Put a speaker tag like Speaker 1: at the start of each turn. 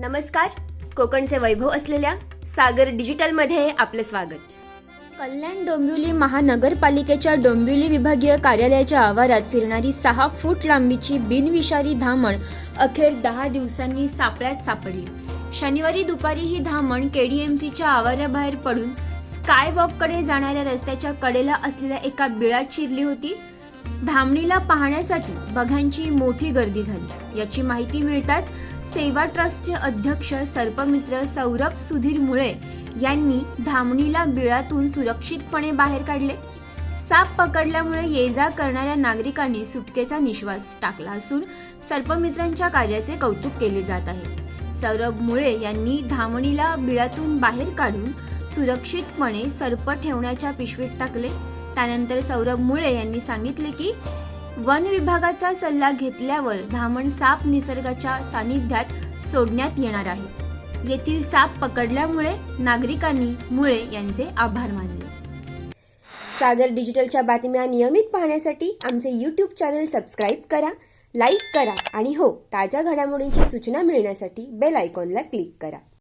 Speaker 1: नमस्कार. कोकणचे वैभव असलेल्या सागर डिजिटलमध्ये आपले स्वागत.
Speaker 2: कल्याण डोंबिवली महानगरपालिकेच्या डोंबिवली विभागीय कार्यालयाच्या आवारात फिरणारी सहा फूट लांबीची बिनविषारी धामण अखेर दहा दिवसांनी सापळ्यात सापडली. शनिवारी दुपारी ही धामण केडीएमसीच्या आवाराबाहेर पडून स्काय वॉककडे जाणाऱ्या रस्त्याच्या कडेला असलेल्या एका बिळात शिरली होती. धामणीला पाहण्यासाठी बघांची मोठी गर्दी झाली. याची माहिती मिळताच सेवा ट्रस्टचे अध्यक्ष सर्पमित्र सौरभ सुधीर मुळे यांनी धामणीला बिळातून सुरक्षितपणे बाहेर काढले. साप पकडल्यामुळे ये जा करणाऱ्या नागरिकांनी सुटकेचा निश्वास टाकला असून सर्पमित्रांच्या कार्याचे कौतुक केले जात आहे. सौरभ मुळे यांनी धामणीला बिळातून बाहेर काढून सुरक्षितपणे सर्प ठेवण्याच्या पिशवीत टाकले. त्यानंतर सौरभ मुळे यांनी सांगितले की वन विभागाचा सल्ला घेतल्यावर धामण साप निसर्गाच्या सानिध्यात सोडण्यात येणार आहे. येथील साप पकडल्यामुळे नागरिकांनी मुळे यांचे आभार मानले.
Speaker 1: सागर डिजिटलच्या बातम्या नियमित पाहण्यासाठी आमचे यूट्यूब चॅनल सबस्क्राईब करा लाईक करा आणि हो ताज्या घडामोडींची सूचना मिळण्यासाठी बेल आयकॉनला क्लिक करा.